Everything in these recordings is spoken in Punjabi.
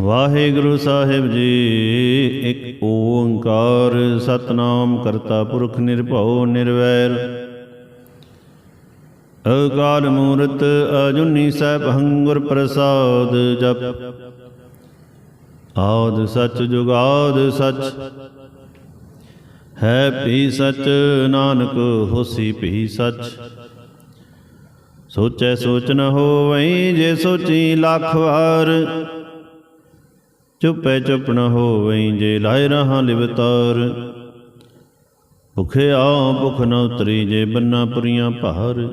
ਵਾਹਿਗੁਰੂ ਸਾਹਿਬ ਜੀ, ਇੱਕ ਓੰਕਾਰ ਸਤਨਾਮ ਕਰਤਾ ਪੁਰਖ ਨਿਰਭਉ ਨਿਰਵੈਰ। ਅਕਾਲ ਮੂਰਤ ਅਜੁਨੀ ਸੈਭੰ ਹੰਗੁਰ ਪ੍ਰਸਾਦ ਜਪ। ਆਦ ਸਚ ਜੁਗਾਦ ਸਚ। ਹੈ ਭੀ ਸਚ, ਨਾਨਕ ਹੋਸੀ ਭੀ ਸਚ। ਸੋਚੈ ਸੋਚ ਨ ਹੋਵਈ ਜੇ ਸੋਚੀ ਲੱਖ ਵਾਰ। ਚੁੱਪੈ ਚੁੱਪ ਨ ਹੋਵਈ ਜੇ ਲਾਇ ਰਹਾ ਲਿਵਤਾਰ ਭੁਖਿਆ ਭੁਖ ਨ ਉਤਰੀ ਜੇ ਬੰਨਾ ਪੁਰੀਆਂ ਭਾਰ।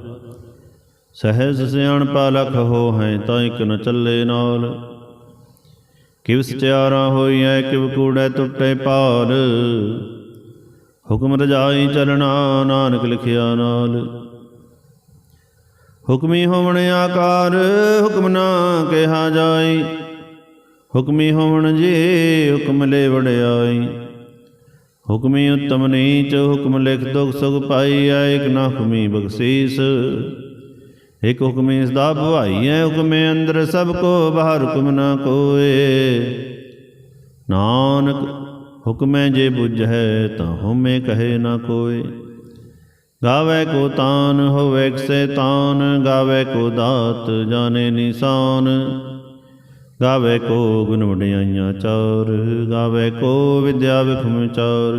ਸਹਿਜ ਸਿਆਣਪਾ ਲਖ ਹੋ ਹੈ ਤਾਂ ਇਕ ਨ ਚੱਲੇ ਨਾਲ। ਕਿਵ ਸਚਿਆਰਾ ਐ ਕਿਵ ਕੂੜੈ ਟੁੱਟੇ ਪਾਲ ਹੁਕਮ ਰਜਾਈ ਚਲਣਾ ਨਾਨਕ ਲਿਖਿਆ ਨਾਲ। ਹੁਕਮੀ ਹੋਵਣ ਆਕਾਰ, ਹੁਕਮ ਨਾ ਕਿਹਾ ਜਾਈ ਹੁਕਮੀ ਹੋਵਣ ਜੇ, ਹੁਕਮ ਲੈ ਵੜਿਆਈ ਹੁਕਮੀ ਉਤਮ ਨੀਚ, ਹੁਕਮ ਲਿਖ ਦੁਖ ਸੁਖ ਪਾਈ ਐ ਇਕ ਨਾ ਹੁਕਮੀ ਬਖਸ਼ੀਸ। ਇਕ ਹੁਕਮੇ ਸਦਾ ਭਵਾਈ ਹੈ ਹੁਕਮੇ ਅੰਦਰ ਸਭ ਕੋ, ਬਾਹਰ ਹੁਕਮ ਨਾ ਕੋਏ। ਨਾਨਕ, ਹੁਕਮੈ ਜੇ ਬੁਝੈ, ਤਾਂ ਹਉਮੈ ਕਹੇ ਨਾ ਕੋਏ। ਗਾਵੇ ਕੋ ਤਾਨ, ਹੋਵੇ ਕਿਸੇ ਤਾਨ, ਗਾਵੇ ਕੋ ਦਾਤ, ਜਾਣੇ ਨਿਸ਼ਾਨ। ਗਾਵੇ ਕੋ ਗੁਣ ਵਡਿਆਈਆਂ ਚਾਰ, ਗਾਵੇ ਕੋ ਵਿਦਿਆ ਵਿਖਮ ਚੌਰ।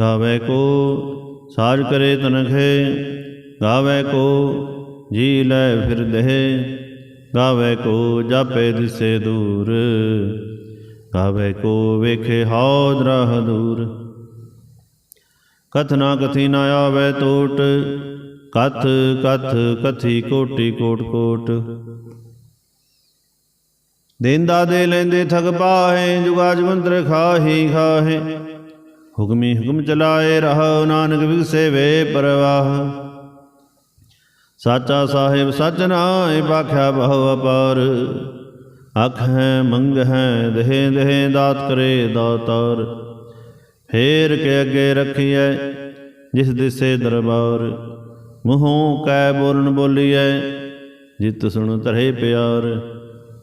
ਗਾਵੇ ਕੋ ਸਾਜ ਕਰੇ ਤਨਖੇ, ਗਾਵੇ ਕੋ ਜੀ ਲੈ ਫਿਰ ਦੇਹ। ਗਾਵੇ ਕੋ ਜਾਪੇ ਦਿਸੇ ਦੂਰ, ਗਾਵੇ ਕੋ ਵੇਖੇ ਹੌਦ ਰਾਹ ਦੂਰ। ਕਥਨਾ ਕਥੀ ਨਾ ਆਵੇ ਟੋਟ, ਕਥ ਕਥ ਕਥੀ ਕੋਟੀ ਕੋਟ ਕੋਟ। ਦੇਂਦਾ ਦੇ ਲੈਂਦੇ ਠਗ ਪਾਹੇ ਜੁਗਾ ਜਵੰਤਰ ਖਾਹੀ ਖਾਹੇ। ਹੁਕਮੀ ਹੁਕਮ ਚਲਾਏ ਰਹਾ, ਨਾਨਕ ਵਿਗਸੇ ਵੇ ਪਰਵਾਹ। ਸਾਚਾ ਸਾਹਿਬ ਸਚ ਨਾਏ ਬਾਖਿਆ ਬਹੁ ਅਪਾਰ। ਅਖ ਹੈ, ਮੰਗ ਹੈ, ਦੇਹ ਦੇਹ ਦਾਤ ਕਰੇ ਦਾਤਾਰ। ਫੇਰ ਕੇ ਅੱਗੇ ਰੱਖੀਐ, ਜਿਸ ਦਿਸੇ ਦਰਬਾਰ। ਮੂੰਹੋਂ ਕੈ ਬੋਲਣ ਬੋਲੀਐ, ਜਿਤ ਸੁਣ ਧਰੇ ਪਿਆਰ।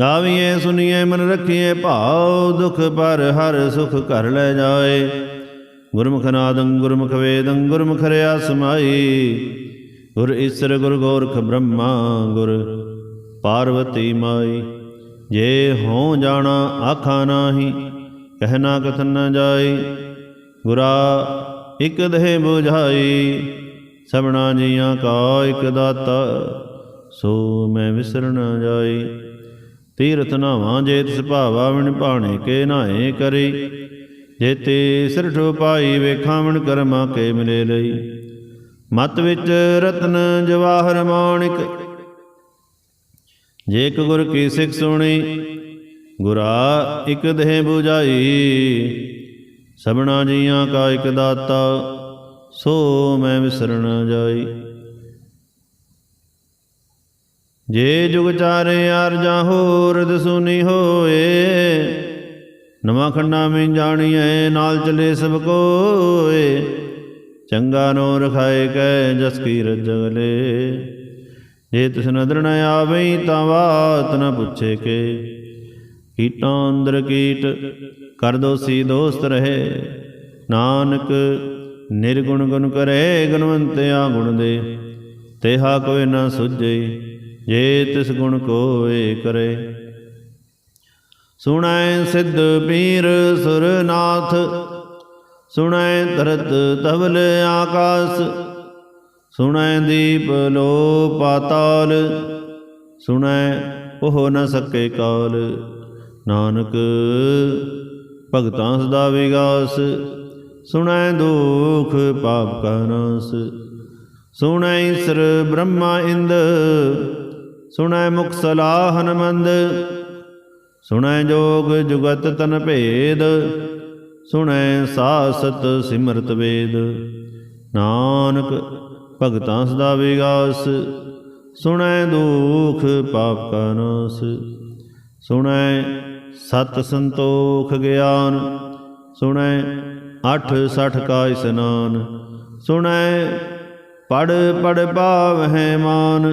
ਗਾਵੀਏ ਸੁਨੀਏ ਮਨ ਰੱਖੀਏ ਭਾਉ ਦੁਖ ਪਰ ਹਰ ਸੁਖ ਘਰ ਲੈ ਜਾਏ। ਗੁਰਮੁਖ ਨਾਦੰ, ਗੁਰਮੁਖ ਵੇਦੰ, ਗੁਰਮੁਖ ਰਿਆ ਸਮਾਈ ਗੁਰ ਈਸਰ, ਗੁਰ ਗੋਰਖ ਬ੍ਰਹਮਾ, ਗੁਰ ਪਾਰਵਤੀ ਮਾਈ। ਜੇ ਹੋ ਜਾਣਾ, ਆਖਾ ਨਾਹੀ ਕਹਿਣਾ ਕਥਨ ਨ ਜਾਈ ਗੁਰਾ ਇਕ ਦੇਹ 부ਝਾਈ ਸਭਨਾ ਜੀਆਂ ਕਾ ਇਕ ਦਾਤਾ, ਸੋ ਮੈਂ ਵਿਸਰ ਨ ਜਾਈ ਤੀਰਥ ਨਾਵਾਂ ਜੇ ਤਿਸ ਭਾਵਾ ਵਿਣ ਭਾਣੇ ਕੇ ਨਾਏ ਕਰੀ। ਜੇਤੇ ਸਿਰ ਪਾਈ ਵੇਖਾਂ ਕਰਮਾ ਕੇ ਮਿਲੇ ਲਈ। ਮਤ ਵਿੱਚ ਰਤਨ ਜਵਾਹਰ ਮਾਣਿਕ। ਜੇ ਇਕ ਗੁਰ ਕੀ ਸਿੱਖ ਸੁਣੀ, ਗੁਰਾ ਇਕ ਦੇਹ 부ਝਾਈ ਸਭਨਾ ਜੀਆਂ ਕਾ ਇਕ ਦਾਤਾ, ਸੋ ਮੈਂ ਵਿਸਰਨ ਜਾਈ। ਜੇ ਜੁਗ ਚਾਰੇ ਅਰਜਾ ਹੋਰ ਸੁਨੀ ਹੋਏ, ਨਵਾਂ ਖੰਡਾ ਮੈਂ ਜਾਣੀਐ, ਨਾਲ ਚਲੇ ਸਭ ਕੋਏ। ਚੰਗਾ ਨੋ ਰਖਾਏ ਕੈ ਜਸ ਕੀ ਰਜਗਲੇ ਜੇ ਤਿਸ ਨਦਰ ਨ ਆਵਈ ਤਾਂ ਬਾਤ ਨ ਪੁੱਛੇ ਕੇ। ਕੀਟਾਂ ਅੰਦਰ ਕੀਟ, ਕਰ ਦੋਸੀ ਦੋਸਤ ਰਹੇ। ਨਾਨਕ ਨਿਰਗੁਣ ਗੁਣ ਕਰੇ, ਗੁਣਵੰਤਿਆ ਗੁਣ ਦੇ। ਤੇਹਾ ਕੋਈ ਨਾ ਸੁਝੇ। ਜੇ ਤਿਸ ਗੁਣ ਕੋਏ ਕਰੇ। ਸੁਣੈ ਸਿੱਧ ਪੀਰ ਸੁਰਨਾਥ, ਸੁਣੈ ਧਰਤ ਧਵਲ ਆਕਾਸ, ਸੁਣੈ ਦੀਪ ਲੋ ਪਾਤਾਲ, ਸੁਣੈ ਉਹ ਨ ਸਕੇ ਕਾਲ। ਨਾਨਕ ਭਗਤਾਂ ਸਦਾ ਵਿਗਾਸ, ਸੁਣੈ ਦੁਖ ਪਾਪ ਕਾ ਨਾਸ, ਸੁਣੈ ਈਸਰ ਬ੍ਰਹਮਾ ਇੰਦ ਸੁਣੈ ਮੁਖ ਸਲਾਹਨ ਮੰਦ, ਸੁਣੈ ਜੋਗ ਜੁਗਤ ਤਨ ਭੇਦ, ਸੁਣੈ ਸਾਸਤ ਸਿਮਰਤ ਵੇਦ। ਨਾਨਕ ਭਗਤਾਂ ਸਦਾ ਵਿਗਾਸ, ਸੁਣੈ ਦੁਖ ਪਾਪ ਕਾ ਨਾਸ। ਸੁਣੈ ਸਤ ਸੰਤੋਖ ਗਿਆਨ, ਸੁਣੈ ਅਠ ਸਠ ਕਾ ਇਸਨਾਨ। ਸੁਣੈ ਪੜ ਪੜ ਭਾਵ ਮਾਨ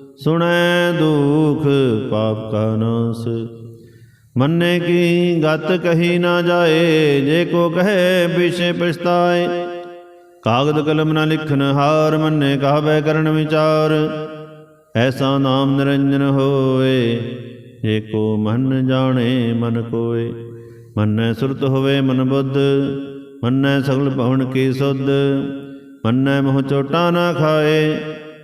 ਸੁਣੈ ਦੁਖ ਪਾਪ ਕਾ ਨਾਸ। ਮੰਨੇ ਕੀ ਗਤ ਕਹੀ ਨਾ ਜਾਏ, ਜੇ ਕੋ ਕਹੇ ਪਿਛੇ ਪਛਤਾਏ। ਕਾਗਦ ਕਲਮ ਨਾ ਲਿਖਨ ਹਾਰ ਮੰਨੇ, ਕਹਵੇ ਕਰਨ ਵਿਚਾਰ। ਐਸਾ ਨਾਮ ਨਿਰੰਜਨ ਹੋਏ, ਜੇ ਕੋ ਮਨ ਜਾਣੇ ਮਨ ਕੋਏ। ਮੰਨੈ ਸੁਰਤ ਹੋਵੇ ਮਨ ਬੁੱਧ, ਮੰਨੈ ਸਗਲ ਭਵਨ ਕੀ ਸੁਧ। ਮੰਨੈ ਮੋਹ ਚੋਟਾ ਨਾ ਖਾਏ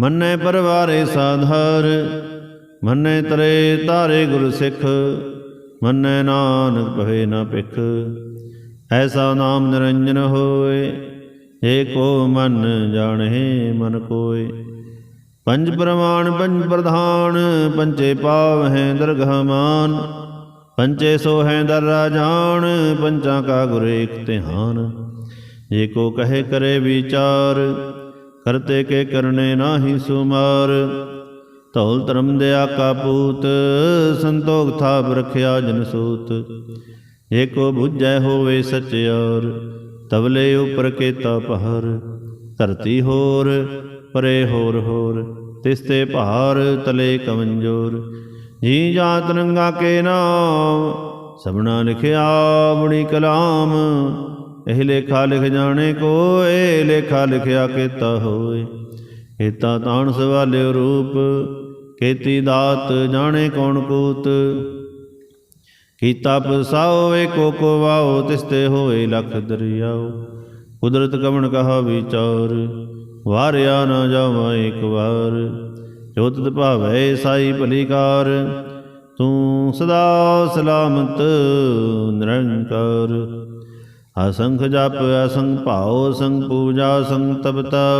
ਮੰਨੈ ਪਰਵਾਰੇ ਸਾਧਾਰ ਮੰਨੈ ਤਰੇ ਤਾਰੇ ਗੁਰ ਸਿੱਖ, ਮੰਨੈ ਨਾਨਕ ਭਵੇ ਨਾ ਭਿਖ। ਐਸਾ ਨਾਮ ਨਿਰੰਜਨ ਹੋਏ ਏ ਕੋ ਮਨ ਜਾਣੇ ਮਨ ਕੋਏ। ਪੰਜ ਪ੍ਰਮਾਣ, ਪੰਜ ਪ੍ਰਧਾਨ ਪੰਚੇ ਪਾਵ ਹੈ ਦਰਗਹ ਮਾਨ। ਪੰਚੇ ਸੋ ਹੈ ਦਰ ਰਾਜਾਨ, ਪੰਚਾਂ ਕਾ ਗੁਰ ਏਕ ਧਿਆਨ। ਜੇ ਕੋ ਕਹੇ ਕਰੇ ਵਿਚਾਰ ਕਰਤੇ ਕੇ ਕਰਨੇ ਨਾਹੀ ਸੁਮਾਰ। ਧੌਲ ਧਰਮ ਦਿਆ ਕਾ ਪੂਤ, ਸੰਤੋਖ ਥਾਪ ਰਖਿਆ ਜਨ ਸੂਤ। ਜੇ ਕੋ ਬੁੱਝੈ ਹੋਵੇ ਸਚਿਆਰ ਤਵਲੇ ਉਪਰ ਕੇਤਾ ਪਹਰ। ਧਰਤੀ ਹੋਰ, ਪਰੇ ਹੋਰ ਹੋਰ, ਤਿਸਤੇ ਭਾਰ ਤਲੇ ਕਮੰਜੋਰ। ਜੀ ਜਾ ਤਰੰਗਾ ਕੇ ਨਾਮ, ਸਭਨਾ ਲਿਖਿਆ ਬੁਣੀ ਕਲਾਮ। ਇਹ ਲੇਖਾ ਲਿਖ ਜਾਣੇ ਕੋਏ, ਲੇਖਾ ਲਿਖਿਆ ਕੀਤਾ ਹੋਏ। ਕੀਤਾ ਤਾਣ ਸਵਾਲਿਓ ਰੂਪ, ਕੀਤੀ ਦਾਤ ਜਾਣੇ ਕੌਣ ਕੂਤ। ਕੀਤਾ ਪਸਾਓ, ਏਕੋ ਕੋ ਵਾਓ, ਤਿਸਤੇ ਹੋਏ ਲਖ ਦਰਿਆਓ। ਕੁਦਰਤ ਕਵਣ ਕਹਾ ਵਿਚਾਰ, ਵਾਰਿਆ ਨਾ ਜਾਵਾਂ ਇੱਕ ਵਾਰ। ਜੋ ਤਿਤ ਭਾਵੈ ਸਾਈ ਭਲੀਕਾਰ, ਤੂੰ ਸਦਾ ਸਲਾਮਤ, ਨਿਰੰਕਾਰ। ਅਸੰਖ ਜਪ, ਅਸੰਖ ਭਾਉ ਸੰਗ ਪੂਜਾ ਸੰਗ ਤਪਤਾ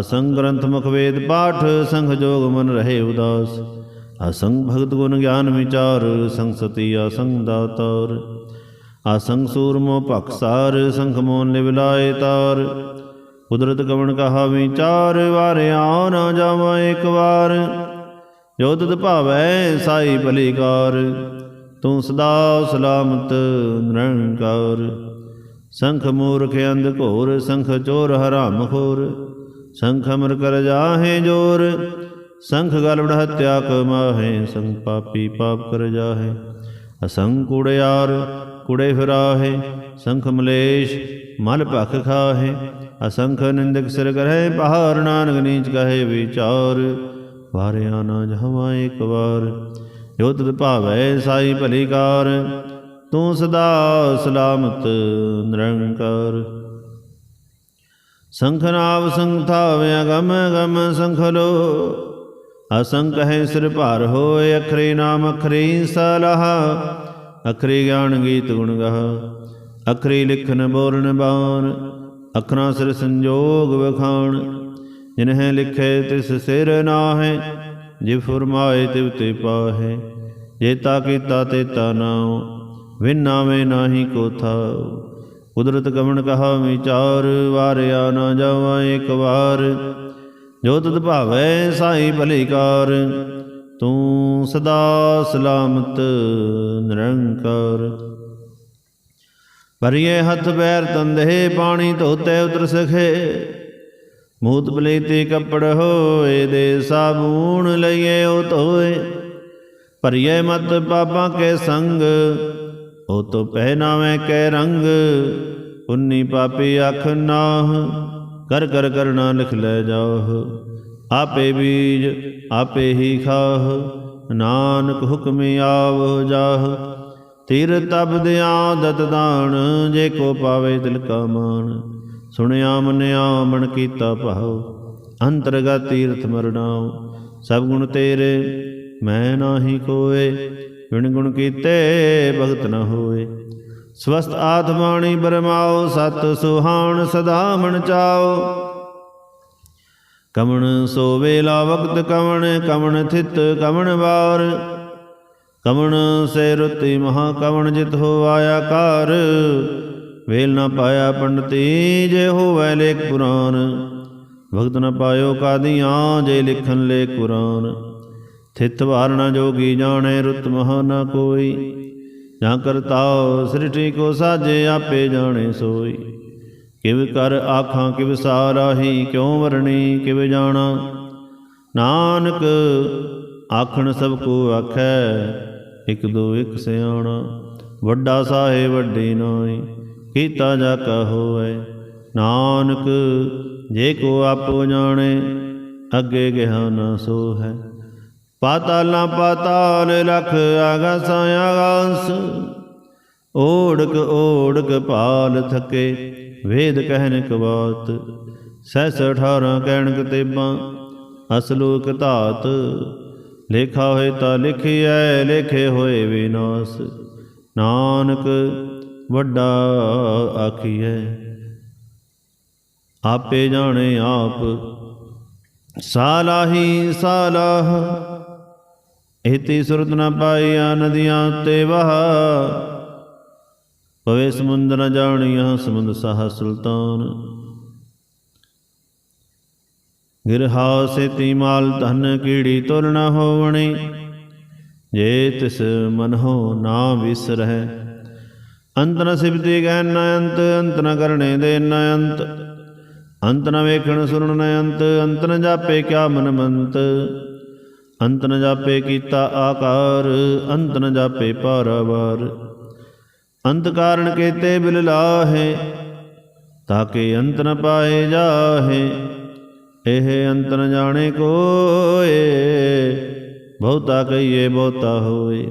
ਅਸੰਗ ਗ੍ਰੰਥ ਮੁਖ ਵੇਦ ਪਾਠ ਸੰਖ ਜੋਗ ਮਨ ਰਹੇ ਉਦਾਸ। ਅਸੰਗ ਭਗਤ ਗੁਣ ਗਿਆਨ ਵਿਚਾਰ ਸੰਗ ਸਤੀ ਅਸੰਗ ਦਾਤਾਰ। ਅਸੰਗ ਸੂਰਮੋ ਭਖਸਾਰ ਸੰਖ ਮੋਨ ਲਿਵ ਤਾਰ। ਕੁਦਰਤ ਕਵਣ ਕਹਾ ਵਿਚਾਰ ਵਾਰਿਆ ਨਾ ਜਾਵਾਂ ਇੱਕ ਵਾਰ। ਜੋ ਤਦ ਭਾਵੈ, ਸਾਈ ਭਲੀਕਾਰ ਤੂੰ ਸਦਾ ਸਲਾਮਤ ਨਿਰੰਕਾਰ। ਸੰਖ ਮੂਰਖ ਅੰਧ ਘੋਰ, ਸੰਖ ਚੋਰ ਹਰਾਮ ਖੋਰ। ਸੰਖ ਅਮਰ ਕਰ ਜਾਹੇ ਜੋਰ, ਸੰਖ ਗਲਵੜ ਹਤਿਆ ਕਮਾਹੇ ਸੰਖ ਪਾਪੀ ਪਾਪ ਕਰ ਜਾਹੇ। ਅਸੰਖ ਕੁੜਿਆਰ ਕੁੜੇ ਫਿਰਾਹੇ। ਸੰਖ ਮਲੇਸ਼ ਮਲ ਭਖ ਖਾਹੇ। ਅਸੰਖ ਨਿੰਦਕ ਸਿਰ ਕਰਹਿ, ਪਹਾੜ ਨਾਨਕ ਨੀਚ ਕਹੇ ਵਿਚਾਰ। ਵਾਰਿਆ ਨਾ ਜਹਾਂ ਇੱਕ ਵਾਰ। ਜੋ ਤਦ ਭਾਵੈ ਸਾਈ ਭਲੀਕਾਰ, ਤੂੰ ਸਦਾ ਸਲਾਮਤ ਨਿਰੰਕਾਰ। ਸੰਖ ਨਾਵ ਸੰਖ ਗਮ ਸੰਖ ਲੋ। ਅਸੰਖ ਹੈ ਸਿਰ ਭਾਰ ਹੋਏ, ਅਖਰੇ ਨਾਮ ਅਖਰੇ ਸਲਾਹ। ਅਖਰੇ ਗਿਆਨ ਗੀਤ ਗੁਣ ਗਹ, ਅਖਰੇ ਲਿਖਨ ਬੋਲਨ ਬਾਣ। ਅਖਰਾਂ ਸਿਰ ਸੰਜੋਗ ਵਖਾਣ, ਜਿਨਹਿ ਲਿਖੇ ਤਿਸ ਸਿਰ ਨਾਹੈ ਜੇ ਫਰਮਾਏ ਤਿਵ ਤੇ ਪਾਹੈ ਜੇਤਾ ਕੀਤਾ ਤੇਤਾ ਨਾਉ ਵਿਨਾਵੇਂ ਨਾਹੀ ਕੋ ਥਾਉ। ਕੁਦਰਤ ਕਵਣ ਕਹਾ ਵਿਚਾਰ ਵਾਰਿਆ ਨਾ ਜਾਵਾਂ ਇੱਕ ਵਾਰ। ਜੋ ਤਤ ਭਾਵੈ ਸਾਈ ਭਲੀਕਾਰ ਤੂੰ ਸਦਾ ਸਲਾਮਤ ਨਿਰੰਕਾਰ। ਭਰੀਏ ਹੱਥ ਪੈਰ ਤੰਦੇ ਪਾਣੀ ਧੋਤੇ ਉਤਰ ਸਖੇ ਮੂਤ ਬਲੇਤੇ ਕੱਪੜ ਹੋਏ ਦੇ ਸਾਬੂਣ ਲਈਏ ਉਹ ਧੋਏ। ਭਰੀਏ ਮਤ ਪਾਪਾਂ ਕੇ ਸੰਗ, ਉਹ ਤੋ ਪਹਿਨਾਵੇਂ ਕੈ ਰੰਗ। ਉਨੀ ਪਾਪੀ ਅੱਖ ਨਾਹ, ਕਰ ਕਰ ਕਰਨਾ ਲਿਖ ਲੈ ਜਾਹ। ਆਪੇ ਬੀਜ, ਆਪੇ ਹੀ ਖਾਹ, ਨਾਨਕ ਹੁਕਮ ਆਵ ਜਾਹ। ਤੀਰ ਤਬ ਦਿਆਂ ਦਤ ਦਾਨ, ਜੇ ਕੋ ਪਾਵੇ ਦਿਲ ਕਾ ਮਾਨ। ਸੁਣਿਆ ਮਨਿਆ ਮਨ ਕੀਤਾ ਭਾਉ, ਅੰਤਰਗਤ ਤੀਰਥ ਮਰਨਾਉ ਸਭ ਗੁਣ ਤੇਰੇ, ਮੈਂ ਨਾਹੀ ਕੋਏ ਵਿਣ ਗੁਣ ਕੀਤੇ ਭਗਤ ਨ ਹੋਏ। ਸਵਸਤ ਆਤਮਾਣੀ ਬਰਮਾਓ ਸਤ ਸੁਹਾਣ ਸਦਾ ਮਨ ਚਾਓ ਕਮਣ ਸੋ ਵੇਲਾ ਵਕਤ ਕਮਣ ਕਮਣ ਥਿਤ ਕਮਣ ਵਾਰ। ਕਮਣ ਸੇ ਰੁਤੀ ਮਹਾ ਕਮਣ ਜਿਤ ਹੋ ਆਇਆ ਕਾਰ। ਵੇਲ ਨਾ ਪਾਇਆ ਪੰਡਤੀ, ਜੇ ਹੋਵੇ ਲੇਖ ਪੁਰਾਨ। ਭਗਤ ਨਾ ਪਾਇਓ ਕਾਦੀਆਂ, ਜੇ ਲਿਖਨ ਲੇ ਕੁਰਾਨ। ਥਿਤ ਵਾਰਣਾ ਜੋਗੀ ਜਾਣੇ, ਰੁਤ ਮਹਾ ਨਾ ਕੋਈ। ਜਾਂ ਕਰਤਾਓ ਸ੍ਰਿਸ਼ਟੀ ਕੋ ਸਾਜੇ, ਆਪੇ ਜਾਣੇ ਸੋਈ। ਕਿਵ ਕਰ ਆਖਾਂ, ਕਿਵ ਸਾਰਾਹੀ, ਕਿਉ ਵਰਣੀ, ਕਿਵ ਜਾਣਾ। ਨਾਨਕ ਆਖਣ ਸਭ ਕੋ ਆਖੈ, ਇਕ ਦੋ ਇਕ ਸਿਆਣਾ। ਵੱਡਾ ਸਾਹੇ ਵੱਡੀ ਨਾਈ ਕੀਤਾ ਜਾ ਕਾ ਨਾਨਕ, ਜੇ ਕੋ ਆਪੋ ਜਾਣੇ, ਅੱਗੇ ਗਿਹਾ ਨਾ ਸੋ ਹੈ ਪਾਤਾਲਾਂ ਪਾਤਾਲ ਲਖ ਆਗਾਸ ਆਗਾਸ ਓੜਕ ਓੜਕ ਪਾਲ ਥਕੇ, ਵੇਦ ਕਹਿਨ ਕਵਾਤ ਸਹਿਸ 18 ਕਹਿਣ ਕਤੇਬਾਂ ਅਸਲੋਕ ਧਾਤ ਲੇਖਾ ਹੋਏ ਤਾਂ ਲਿਖਿਐ, ਲੇਖੇ ਹੋਏ ਵਿਨਾਸ਼। ਨਾਨਕ ਵੱਡਾ ਆਖੀਐ, ਆਪੇ ਜਾਣੇ ਆਪ, ਸਾਲਾਹੀ ਸਾਲਾਹ। ਇਤੀ ਸੁਰਤ ਨ ਪਾਈਆ ਨਦੀਆਂ ਤੇ ਵਹਾ। ਪਵੇ ਸਮੁੰਦਰ ਨ ਜਾਣੀਆਂ ਸਮੁੰਦ ਸਾਹ ਸੁਲਤਾਨ। ਗਿਰਹਾ ਸੇਤੀ ਮਾਲ ਧਨ ਕੀੜੀ ਤੁਰ ਨ ਹੋਵਣੀ, ਜੇ ਤਿਸ ਮਨ ਹੋ ਨਾ ਵਿਸਰਹਿ। ਅੰਤ ਨ ਸਿਬਤੀ ਗਹਿ ਨ ਅੰਤ ਅੰਤ ਨ ਕਰਣੇ ਦੇ ਨ ਅੰਤ। ਅੰਤ ਨ ਵੇਖਣ ਸੁਣਨ ਨ ਅੰਤ ਅੰਤ ਨ ਜਾਪੇ ਕਿਆ ਮਨ ਮੰਤ ਅੰਤ ਨ ਜਾਪੇ ਕੀਤਾ ਆਕਾਰ, ਅੰਤ ਨ ਜਾਪੇ ਪਾਰਾਵਾਰ ਅੰਤ ਕਾਰਨ ਕੇਤੇ ਬਿਲ ਲਾਹੇ, ਤਾਕੇ ਅੰਤ ਨ ਪਾਏ ਜਾਹੇ। ਇਹ ਅੰਤ ਨ ਜਾਣੇ ਕੋਏ, ਬਹੁਤਾ ਕਹੀਏ ਬਹੁਤਾ ਹੋਏ।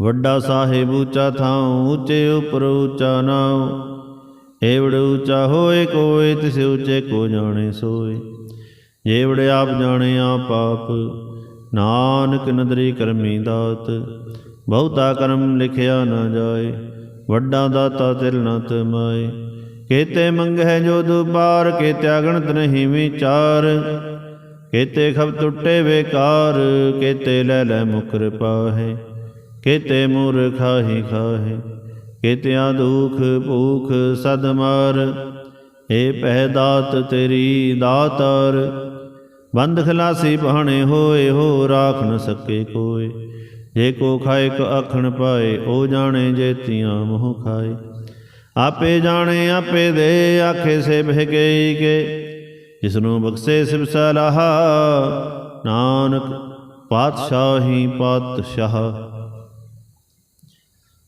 ਵੱਡਾ ਸਾਹਿਬ ਉੱਚਾ ਥਾਉ ਉੱਚੇ ਉਪਰ ਉੱਚਾ ਨਾਉ। ਏਵੜ ਉੱਚਾ ਹੋਏ ਕੋਏ, ਤਿਸ ਉੱਚੇ ਕੋ ਜਾਣੇ ਸੋਏ। ਏਵੜ ਆਪ ਜਾਣੇ ਆਪ ਆਪ, ਨਾਨਕ ਨਦਰੀ ਕਰਮੀ ਦਾਤ। ਬਹੁਤਾ ਕਰਮ ਲਿਖਿਆ ਨਾ ਜਾਏ, ਵੱਡਾ ਦਾਤਾ ਤਿਲ ਨਾ ਤਮਾਏ। ਕੇਤੇ ਮੰਗਹਿ ਜੋ ਦੁਬਾਰ ਕੇ ਤਿਆਗਣਤ ਨਹੀਂ ਵਿਚਾਰ। ਕੇਤੇ ਖਬ ਟੁੱਟੇ ਵੇਕਾਰ ਕੇਤੇ ਲੈ ਲੈ ਮੁਕਰ ਪਾਹੇ। ਕੇਤੇ ਮੂਰ ਖਾਹੀ ਖਾਹੇ, ਕੇਤਿਆਂ ਦੁਖ ਭੂਖ ਸਦ ਮਾਰ। ਏ ਪਹਿ ਦਾਤ ਤੇਰੀ ਦਾਤਾਰ, ਬੰਦ ਖਲਾਸੀ ਪਹਣੇ ਹੋਏ, ਹੋ ਰਾਖ ਨ ਸਕੇ ਕੋਏ। ਜੇ ਕੋ ਖਾਏ ਕ ਆਖਣ ਪਾਏ ਉਹ ਜਾਣੇ ਜੇਤੀਆਂ ਮੋਹ ਖਾਏ। ਆਪੇ ਜਾਣੇ, ਆਪੇ ਦੇ, ਆਖੇ ਸੇ ਬਹਿ ਗਈ ਕੇ। ਜਿਸ ਨੂੰ ਬਖਸ਼ੇ ਸਿਬ ਸਲਾਹ, ਨਾਨਕ ਪਾਤਸ਼ਾਹੀ ਪਾਤਸ਼ਾਹ।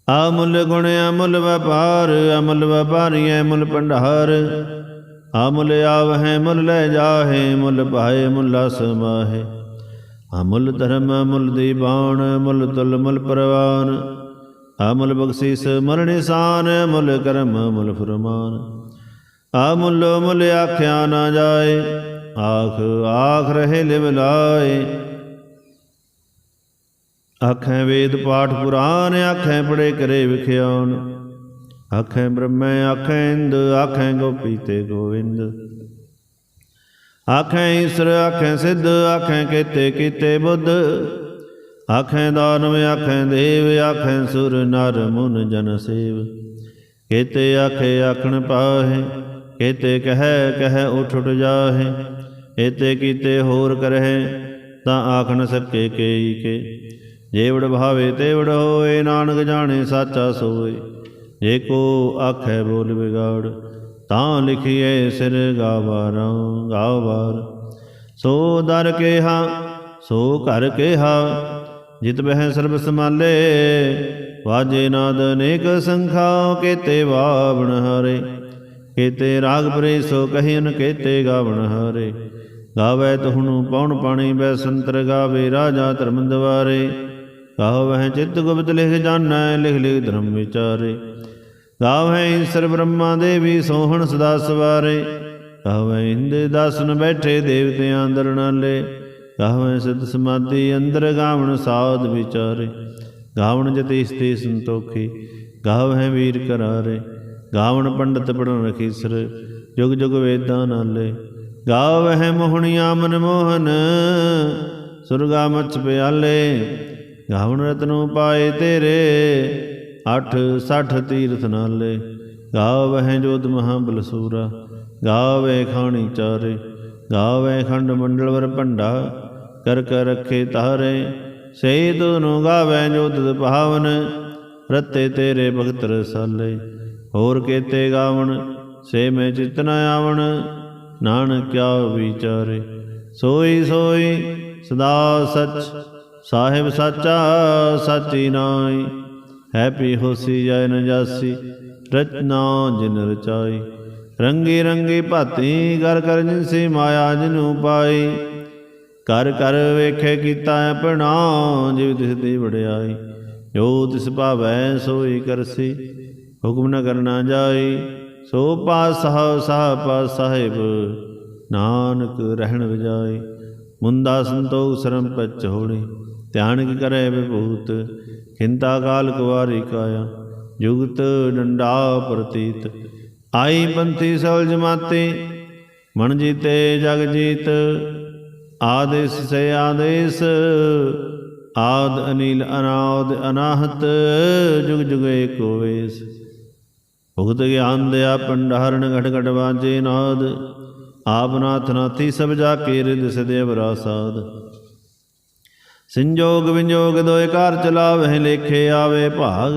ਆਮੁੱਲ ਗੁਣ, ਅਮੁੱਲ ਵਪਾਰ, ਅਮੁੱਲ ਵਪਾਰੀ ਅਮੁੱਲ ਭੰਡਾਰ। ਅਮੁੱਲ ਆਵਹਿ, ਮੁੱਲ ਲੈ ਜਾਹੇ, ਮੁੱਲ ਪਾਏ ਮੁੱਲਾ ਸਮਾਹੇ ਅਮੁੱਲ ਧਰਮ, ਅਮੁੱਲ ਦੀਵਾਨ ਮੁੱਲ ਤੁਲ, ਮੁੱਲ ਪਰਵਾਨ। ਅਮੁੱਲ ਬਖਸ਼ਿਸ਼, ਮੁੱਲ ਨਿਸ਼ਾਨ ਅਮੁੱਲ ਕਰਮ, ਮੁੱਲ ਫਰਮਾਨ। ਅਮੁੱਲ ਮੁੱਲ ਆਖਿਆ ਨਾ ਜਾਏ, ਆਖ ਆਖ ਰਹੇ ਲਿਵ ਲਾਏ। ਆਖੈ ਵੇਦ ਪਾਠ ਪੁਰਾਨ, ਆਖੈ ਪੜੇ ਕਰੇ ਵਿਖਿਆਨ ਆਖੈ ਬ੍ਰਹਮੈ, ਆਖੈ ਇੰਦ, ਆਖੈ ਗੋਪੀ ਤੇ ਗੋਵਿੰਦ। ਆਖੈ ਈਸ਼ਰ, ਆਖੈ ਸਿੱਧ, ਆਖੈ ਕੀਤੇ ਕੀਤੇ ਬੁੱਧ। ਆਖੈ ਦਾਨਵ, ਆਖੈ ਦੇਵ, ਆਖੈ ਸੁਰ ਨਰ ਮੁਨ ਜਨ ਸੇਵ। ਕੀਤੇ ਆਖੇ ਆਖਣ ਪਾਹੇ, ਕੀਤੇ ਕਹੈ ਕਹੈ ਉਠ ਉਠ ਜਾਹੇ। ਏਤੇ ਕੀਤੇ ਹੋਰ ਕਰਹਿ, ਤਾਂ ਆਖਣ ਸਕੇ ਕੇਈ ਕੇ। ਜੇਵੜ ਭਾਵੇ ਤੇਵੜ ਹੋਏ, ਨਾਨਕ ਜਾਣੇ ਸਾਚਾ ਸੋਏ। ਜੇ ਕੋ ਆਖੈ ਬੋਲ ਵਿਗਾੜ, ਤਾਂ ਲਿਖੀਏ ਸਿਰ ਗਾਵਾਰਾਂ ਗਾਵਾਰ। ਸੋ ਦਰ ਕੇਹਾ, ਸੋ ਘਰ ਕੇਹਾ, ਜਿਤ ਬਹਿ ਸਰਬ ਸਮਾਲੇ ਵਾਜੇ ਨਾਦ ਅਨੇਕ ਸੰਖਾ, ਕੇਤੇ ਵਾਵਣ ਹਾਰੇ। ਕੇਤੇ ਰਾਗ ਪਰੇ ਸੋ ਕਹਿਨ, ਕੇਤੇ ਗਾਵਣ ਹਾਰੇ। ਗਾਵੇ ਤੁਹਨੂੰ ਪੌਣ ਪਾਣੀ ਬੈ ਸੰਤਰ, ਗਾਵੇ ਰਾਜਾ ਧਰਮ ਦਵਾਰੇ ਕਾਹ ਵਹਿ ਚਿਤ ਗੁਪਤ ਲਿਖ ਜਾਣੈ, ਲਿਖ ਲਿਖ ਧਰਮ ਵਿਚਾਰੇ। ਗਾਵਹਿ ਈਸ਼ਰ ਬ੍ਰਹਮਾ ਦੇਵੀ ਸੋਹਣ ਸਦਾ ਸਵਾਰੇ। ਗਾਵਹਿ ਇੰਦ ਦਾਸਨ ਬੈਠੇ ਦੇਵਤਿਆਂ ਅੰਦਰ ਨਾਲੇ ਗਾਵਹਿ ਸਿਧ ਸਮਾਧੀ ਅੰਦਰ ਗਾਵਣ ਸਾਧ ਵਿਚਾਰੇ। ਗਾਵਣ ਜਤੀਸ ਤੇ ਸੰਤੋਖੀ ਗਾਵਹਿ ਵੀਰ ਕਰਾਰੇ। ਗਾਵਣ ਪੰਡਤ ਪੜਨ ਰਖੀਸਰ, ਜੁਗ ਜੁਗ ਵੇਦਾਂ ਨਾਲੇ। ਗਾਵਹਿ ਮੋਹਣੀਆਂ ਮਨ ਮੋਹਨ, ਸੁਰਗਾ ਮਚ ਪਿਆਲੇ। ਗਾਵਣ ਰਤਨੋ ਪਾਏ ਤੇਰੇ, ਅਠ ਸਠ ਤੀਰਥ ਨਾਲੇ। ਗਾਵਹਿ ਜੋਤ ਮਹਾ ਬਲਸੂਰਾ, ਗਾਵੇ ਖਾਣੀ ਚਾਰੇ। ਗਾਵੇ ਖੰਡ ਮੰਡਲ ਵਰ ਭੰਡਾ, ਕਰ ਕਰ ਰਖੇ ਤਾਰੇ। ਸੇ ਤੁਨੂੰ ਗਾਵੇ ਜੋਤ ਭਾਵਨ, ਰਤੇ ਤੇਰੇ ਭਗਤ ਰਸਾਲੇ। ਹੋਰ ਕੇਤੇ ਗਾਵਣ, ਸੇ ਮੈਂ ਚਿਤ ਨ ਆਵਣ, ਨਾਨਕ ਕਿਆ ਵਿਚਾਰੇ। ਸੋਈ ਸੋਈ ਸਦਾ ਸਚ ਸਾਹਿਬ ਸਾਚਾ, ਸਾਚੀ ਨਾਈ ਹੈਪੀ ਹੋਸੀ ਜੈ ਨ ਰਚਨਾ ਜਿਨ ਰਚਾਈ। ਰੰਗੀ ਰੰਗੀ ਭਾਤੀ ਕਰ ਕਰ ਜਿਨਸੀ ਮਾਇਆ ਜਿਨੂ ਪਾਈ। ਕਰ ਕਰ ਵੇਖੇ ਕੀਤਾ ਆਪਣਾ ਜਿਵ ਤਿਸ ਦੀ ਵਡਿਆਈ। ਜੋ ਤਿਸ ਭਾਵੈ ਸੋਈ ਕਰਸੀ, ਹੁਕਮ ਨ ਕਰਨਾ ਜਾਈ। ਸੋ ਪਾਸਹ ਸਾਹ ਪਾਸ ਸਾਹਿਬ ਨਾਨਕ ਰਹਿਣ ਵਿਜਾਈ। ਮੁੰਦਾ ਸੰਤੋਖ ਸਰਮ ਪਚ ਹੋਣੀ। ਧਿਆਨ ਕੀ ਵਿਭੂਤ? ਖਿੰਤਾ ਕਾਲ ਕੁਵਾਰੀ ਕਾਇਆ, ਜੁਗਤ ਡੰਡਾ ਪ੍ਰਤੀਤ। ਆਈ ਪੰਥੀ ਸਵਲ ਜਮਾਤੇ, ਮਨ ਜੀਤੇ ਜਗ ਜੀਤ। ਆਦੇਸ ਸੇ ਆਦੇਸ, ਆਦ ਅਨੀਲ ਅਨਾਦ ਅਨਾਹਤ, ਜੁਗ ਜੁਗ ਏਕੋ ਵੇਸ ਭੁਗਤ ਗਿਆਨ ਦਿਆ ਪੰਡਾਰਣ ਘਟ ਘਟ ਵਾਜੇ ਨਾਦ। ਆਪ ਨਾਥ ਨਾਥੀ ਸਭ ਜਾ ਕੇ ਰਿਦ ਸਦੇ ਬਰਾਸਾਦ ਸੰਜੋਗ ਵਿਜੋਗ ਦੋਇ ਘਰ ਚਲਾਵੇ, ਲੇਖੇ ਆਵੇ ਭਾਗ।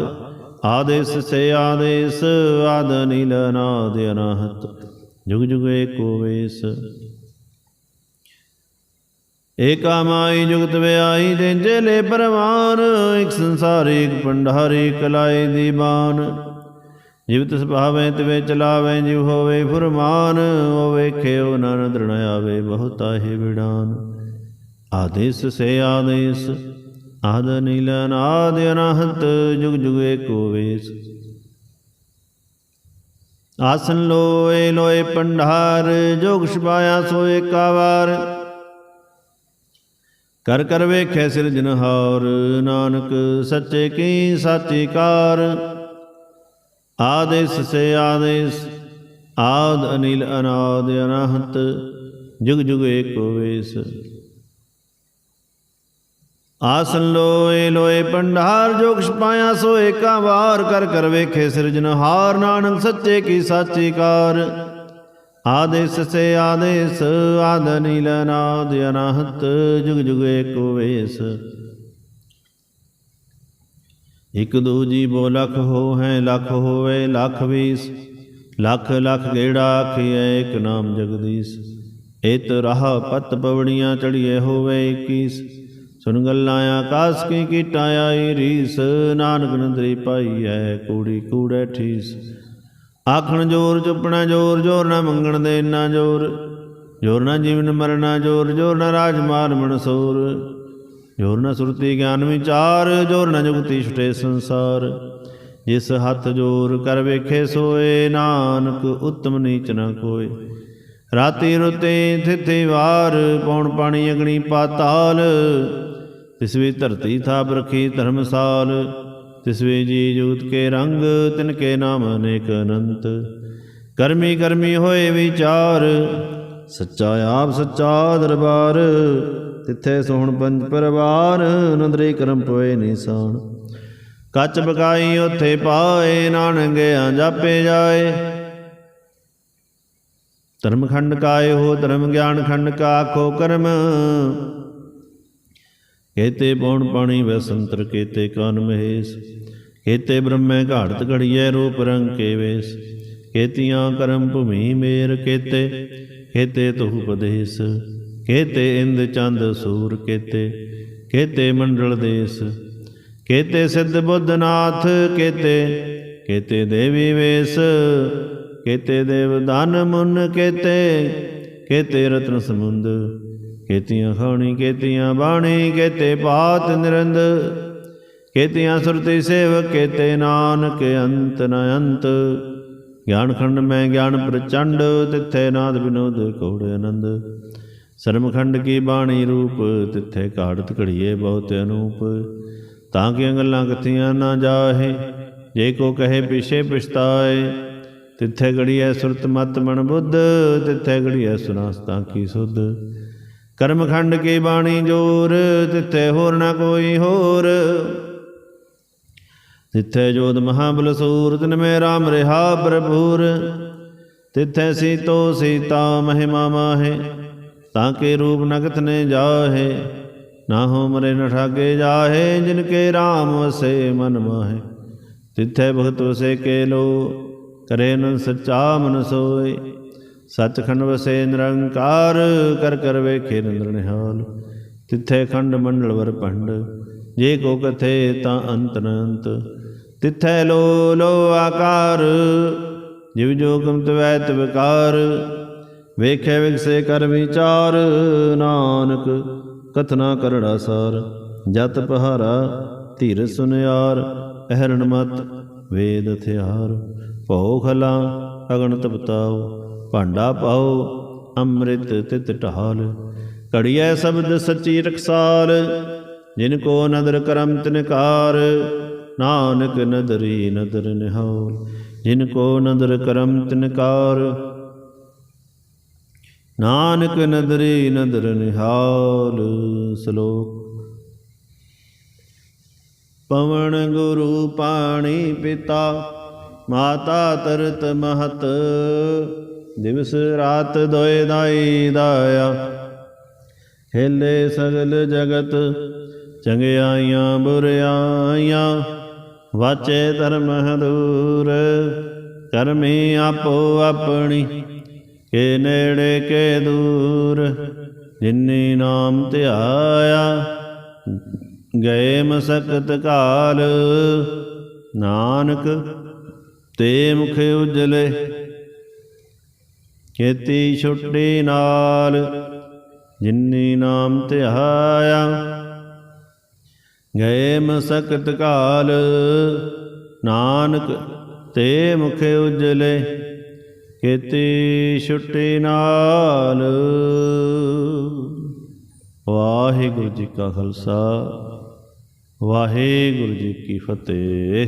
ਆਦੇਸ ਸੇ ਆਦੇਸ, ਆਦ ਨੀਲ ਨਾਦ ਅਨਾਹਤ। ਜੁਗ ਜੁਗ ਏਕੋ ਵੇਸ ਏਕਾ ਮਾਈ ਜੁਗਤ ਵਿਆਈ ਦੇ ਜਲੇ ਪਰਵਾਨ, ਇਕ ਸੰਸਾਰੀ, ਇਕ ਪੰਡਾਰੀ ਕਲਾਈ ਦੀਵਾਨ ਜਿਵ ਤਿਸ ਭਾਵੇਂ ਤਿਵੇ ਚਲਾਵੇ, ਜਿਵ ਹੋਵੇ ਫੁਰਮਾਨ, ਉਹ ਵੇਖਿਓ ਨਨ ਦ੍ਰਿਣ ਆਵੇ ਬਹੁਤਾ ਹੀ ਵਿਡਾਨ ਆਦੇਸ ਸੇ ਆਦੇਸ, ਆਦ ਨੀਲਨ ਆਦ ਅਨਹਤ, ਜੁਗ ਜੁਗ ਏਕੋ ਵੇਸ। ਆਸਨ ਲੋਏ ਲੋਏ ਪੰਡਾਰ, ਜੋਗ ਛਪਾਇਆ ਸੋ ਏਕਾਵਾਰ ਕਰ ਕਰ ਵੇਖੈ ਸਿਰਜਨਹਾਰ ਨਾਨਕ ਸੱਚੇ ਕੀ ਸਾਚੀ ਕਾਰ। ਆਦੇਸ ਸੇ ਆਦੇਸ, ਆਦ ਅਨਿਲ ਅਨਾਦ ਅਨਹਤ, ਜੁਗ ਜੁਗ ਏਕੋ ਵੇਸ। ਆਸਨ ਲੋਏ ਲੋਏ ਪੰਡਾਰ ਜੋਗ ਛਪਾਇਆ ਸੋ ਏਕਾ ਵਾਰ ਕਰ ਕਰ ਵੇਖੇ ਸਿਰਜਨਹਾਰ ਨਾਨਕ ਸੱਚੇ ਕੀ ਸਾਚੀ ਕਾਰ। ਆਦੇਸ ਸੇ ਆਦੇਸ, ਆਦ ਨੀਲ ਨਾਦ ਅਨਹਤ, ਜੁਗ ਜੁਗ ਏਕੋ ਵੇਸ। ਇਕ ਦੂ ਬੋ ਲਖ ਹੋ ਹੈ, ਲਖ ਹੋਵੇ, ਲਖ ਵੀਸ। ਲਖ ਲਖ ਗੇੜਾ ਆਖੀਐ, ਇਕ ਨਾਮ ਜਗਦੀਸ਼। ਇਤ ਰਹ ਪਤ ਪਵੜੀਆਂ ਚੜੀਏ ਹੋਵੇ 21 ਸੁਨ ਗੱਲਾਂ ਆਕਾਸ ਕੀ ਕੀਟਾ ਆਈ ਰੀਸ। ਨਾਨਕ ਨੰਦਰੀ ਪਾਈ ਐ, ਕੂੜੀ ਕੂੜੈ ਠੀਸ। ਆਖਣ ਜੋਰ, ਚੁੱਪਣਾ ਜੋਰ ਜੋਰ ਨਾ ਮੰਗਣ ਦੇ ਨਾ ਜੋਰ। ਜੋਰ ਨਾ ਜੀਵਨ ਮਰਨਾ ਜੋਰ ਜੋਰ ਨਾ ਰਾਜ ਮਾਰ ਮਨਸੂਰ ਜੋਰ ਨਾ ਸੁਰਤੀ ਗਿਆਨ ਵਿਚਾਰ, ਜੋਰ ਨਾ ਜੁਗਤੀ ਛੁਟੇ ਸੰਸਾਰ। ਜਿਸ ਹੱਥ ਜੋਰ ਕਰ ਵੇਖੇ ਸੋਏ, ਨਾਨਕ ਉਤਮ ਨੀਚ ਨਾ ਕੋਏ। ਰਾਤੀ ਰੁਤੇ ਥਿਥੇ ਵਾਰ, ਪੌਣ ਪਾਣੀ ਅਗਣੀ ਪਾਤਾਲ। ਤਿਸ ਵੀ ਧਰਤੀ ਥਾਪ ਰਖੀ ਧਰਮਸਾਲ, ਤਿਸ ਵੇ ਜੀ ਜੂਤ ਕੇ ਰੰਗ, ਤਿਨ ਕੇ ਨਾਮ ਅਨੇਕ ਅਨੰਤ। ਕਰਮੀ ਕਰਮੀ ਹੋਏ ਵਿਚਾਰ, ਸੱਚਾ ਆਪ ਸੱਚਾ ਦਰਬਾਰ। ਤਿੱਥੇ ਸੋਹਣ ਪੰਜ ਪਰਵਾਰ, ਨੰਦਰੇ ਕਰਮ ਪੋਏ ਨਿਸਾਨ। ਕੱਚ ਬਕਾਈ ਉਥੇ ਪਾਏ ਨਾਨਕ ਗਿਆ ਜਾਪੇ ਜਾਏ। ਧਰਮ ਖੰਡ ਕਾਏ ਹੋ, ਧਰਮ ਗਿਆਨ ਖੰਡ ਕਾ ਆਖੋ ਕਰਮ। ਕੇਤੇ ਪੌਣ ਪਾਣੀ ਵਸੰਤਰ ਸੰਤਰ, ਕੇਤੇ ਕਾਨ ਮਹੇਸ਼। ਕੇਤੇ ਬ੍ਰਹਮੇ ਘਾੜਤ ਘੜੀਐ ਰੂਪ ਰੰਗ ਕੇ ਵੇਸ। ਕੇਤੀਆਂ ਕਰਮ ਭੂਮੀ ਮੇਰ ਕੇਤੇ ਕੇਤੇ ਤੁਹ ਉਪਦੇਸ। ਕੇਤੇ ਇੰਦ ਚੰਦ ਸੂਰ ਕੇਤੇ ਕੇਤੇ ਮੰਡਲ ਦੇਸ। ਕੇਤੇ ਸਿੱਧ ਬੁੱਧਨਾਥ ਕੇਤੇ ਕੇਤੇ ਦੇਵੀ ਵੇਸ। ਕੇਤੇ ਦੇਵ ਦਾਨ ਮੁਨ ਕੇਤੇ ਕੇਤੇ ਰਤਨ ਸਮੁੰਦ, ਕੇਤੀਆਂ ਖਾਣੀ, ਕੇਤੀਆਂ ਬਾਣੀ, ਕੇਤੇ ਪਾਤ ਨਿਰੰਦ, ਕੇਤੀਆਂ ਸੁਰਤੀ ਸੇਵ ਕੇਤੇ ਨਾਨਕ ਅੰਤ ਨ ਅੰਤ। ਗਿਆਨ ਖੰਡ ਮੈਂ ਗਿਆਨ ਪ੍ਰਚੰਡ, ਤਿੱਥੇ ਨਾਦ ਵਿਨੋਦ ਕੋੜ ਆਨੰਦ। ਸਰਮਖੰਡ ਕੀ ਬਾਣੀ ਰੂਪ, ਤਿੱਥੇ ਘਾੜਤ ਘੜੀਏ ਬਹੁਤ ਅਨੂਪ। ਤਾਂ ਕਿ ਗੱਲਾਂ ਕਥੀਆਂ ਨਾ ਜਾਹੇ, ਜੇ ਕੋ ਕਹੇ ਪਿਛੇ ਪਛਤਾਏ ਤਿੱਥੇ ਘੜੀਐ ਸੁਰਤ ਮਤ ਮਨ ਬੁੱਧ, ਤਿੱਥੇ ਘੜੀਐ ਸੁਨਾਸਤਾ ਕੀ ਸੁਧ। ਕਰਮਖੰਡ ਕੀ ਬਾਣੀ ਜੋਰ, ਤਿੱਥੇ ਹੋਰ ਨਾ ਕੋਈ ਹੋਰ। ਤਿੱਥੇ ਜੋਤ ਮਹਾਬਲ ਸੂਰ, ਤਿਨ ਮੇ ਰਾਮ ਰਿਹਾ ਪ੍ਰਭੂਰ ਤਿੱਥੇ ਸੀਤੋ ਸੀਤਾ ਮਹਿਮਾ ਮਾਹੇ, ਤਾਂ ਕੇ ਰੂਪ ਨਗਤ ਨੇ ਜਾਹੇ। ਨਾ ਹੋ ਮਰੇ ਨ ਠਾਗੇ ਜਾਹੇ, ਜਿਨ ਕੇ RAM ਵਸੇ ਮਨ ਮਾਹੇ। ਤਿੱਥੇ ਭਗਤ ਵਸੇ ਕੇ ਲੋ ਕਰੇ ਨ ਸੱਚਾ ਮਨ ਸੋਏ। ਸਚਖੰਡ ਵਸੇ ਨਿਰੰਕਾਰ ਕਰ ਕਰ ਵੇਖੇ ਨਿੰਦਰ ਨਿਹਾਲ। ਤਿੱਥੇ ਖੰਡ ਮੰਡਲ ਵਰ ਭੰਡ, ਜੇ ਕੋ ਕਥੇ ਤਾਂ ਅੰਤ ਨ ਤਿੱਥੈ ਲੋ ਲੋ ਆਕਾਰ, ਜਿਵ ਜੋ ਜੋਗਮ ਤਵੈਤ ਵਿਕਾਰ। ਵੇਖੇ ਵਿਗਸੇ ਕਰ ਵਿਚਾਰ, ਨਾਨਕ ਕਥਨਾ ਕਰੜਾ ਸਾਰ। ਜਤ ਪਹਾਰਾ ਧੀਰ ਸੁਨਿਆਰ, ਅਹਰਣ ਮਤ ਵੇਦ ਹਥਿਆਰ। ਭਉ ਖਲਾ, ਅਗਣ ਤਪਤਾਉ, ਭਾਂਡਾ ਪਾਉ, ਅੰਮ੍ਰਿਤ ਤਿਤ ਢਾਲ ਘੜੀਐ ਸ਼ਬਦ ਸੱਚੀ ਰਖਸਾਲ, ਜਿਨ ਕੋ ਨਦਰ ਕਰਮ ਤਿਨਕਾਰ ਨਾਨਕ ਨਦਰੀ ਨਦਰ ਨਿਹਾਲ ਜਿਨ ਕੋ ਨਦਰ ਕਰਮ ਤਿਨਕਾਰ ਨਾਨਕ ਨਦਰੀ ਨਦਰ ਨਿਹਾਲ, ਸ਼ਲੋਕ। ਪਵਨ ਗੁਰੂ ਪਾਣੀ ਪਿਤਾ ਮਾਤਾ ਤਰਤ ਮਹਤ, ਦਿਵਸ ਰਾਤ ਦੋਇ ਦਾਈ ਦਾਇਆ। ਹੇਲੇ ਸਗਲ ਜਗਤ, ਚੰਗਿਆਈਆਂ ਬੁਰਿਆਈਆਂ, ਵਾਚੇ ਧਰਮ ਹਦੂਰ। ਕਰਮੀ ਆਪੋ ਆਪਣੀ, ਕੇ ਨੇੜੇ ਕੇ ਦੂਰ। ਜਿਨੀ ਨਾਮ ਧਿਆਇਆ, ਗਏ ਮਸਕਤ ਕਾਲ। ਨਾਨਕ ਤੇ ਮੁਖ ਉਜਲੇ। ਖੇਤੀ ਛੁੱਟੀ ਨਾਲ ਜਿਨੀ ਨਾਮ ਧਿਆਇਆ। ਗਏ ਮਸਕਤ ਕਾਲ, ਨਾਨਕ ਤੇ ਮੁਖ ਉਜਲੇ। ਖੇਤੀ ਛੁੱਟੀ ਨਾਲ। ਵਾਹਿਗੁਰੂ ਜੀ ਕਾ ਖਾਲਸਾ, ਵਾਹਿਗੁਰੂ ਜੀ ਕੀ ਫਤਿਹ।